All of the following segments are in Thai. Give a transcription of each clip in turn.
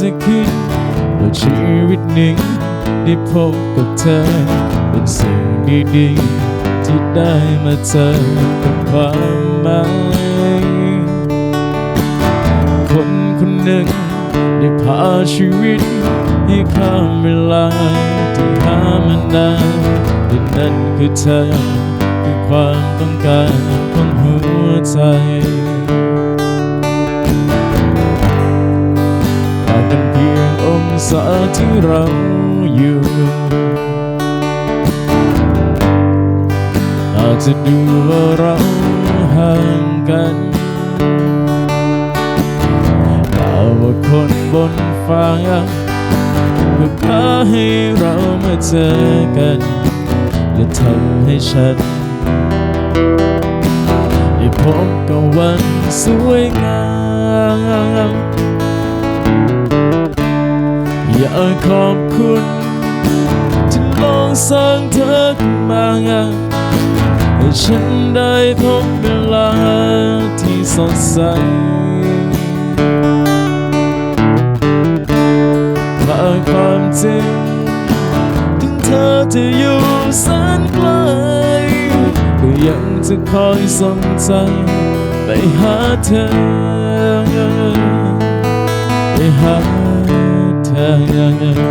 จะคิดว่าชีวิตหนึ่งได้พบกับเธอ เป็นสิ่งดีๆที่ได้มาเจอกับความหมายคนคนหนึ่งได้พาชีวิตให้ข้ามเวลาที่หามานานและนั่นคือเธอคือความต้องการของหัวใจ องศาที่เราอยู่ อาจจะดูว่าเราห่างกันแต่ว่าคนบนฟ้าก็พาให้เรามาเจอกัน และทำให้ฉันได้พบกับวันสวยงาม อยากขอบคุณที่ลองสร้างเธอขึ้นมาให้ฉันได้พบเวลาที่สดใสว่าความจริงถึงเธอจะอยู่แสนไกลก็ยังจะคอยส่งใจไปหาเธอไปหา เธ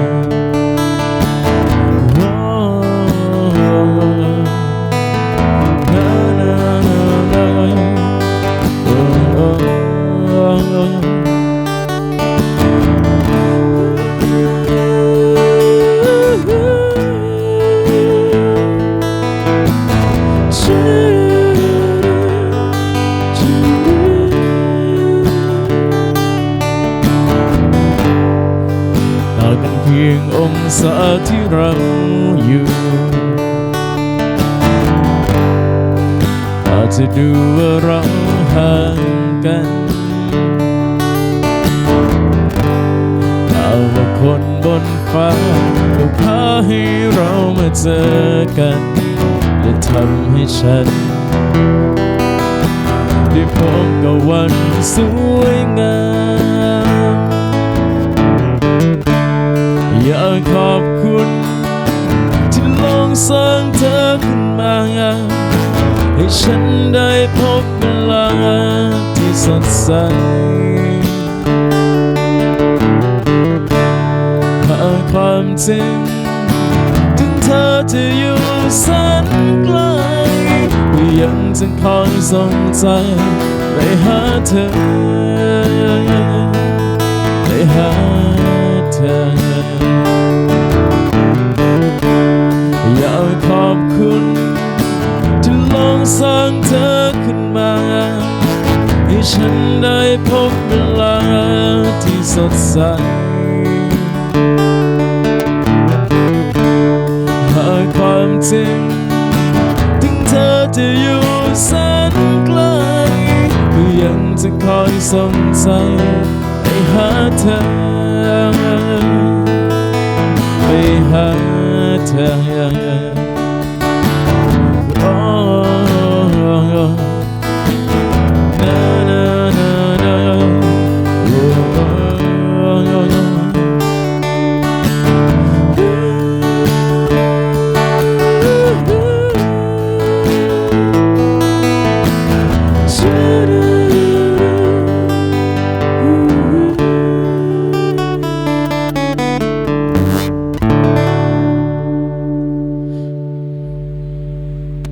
งองศาที่เราอยู่อาจจะดูว่าเราห่างกันแต่ว่าคนบนฟ้าก็พาให้เรามาเจอกันและทำให้ฉันได้พบกับวันสวยงาม สร้างเธอขึ้นมาให้ฉันได้พบเวลาที่สดใสหากความจริงถึงเธอจะอยู่แสนไกลก็ยังจะคอยส่งใจไปหาเธอไปหาเธอ ฉันได้พบเวลาที่สดใส หากความจริง ถึงเธอจะอยู่แสนไกลก็ยังจะคอยส่งใจไปหาเธอ ไปหาเธอ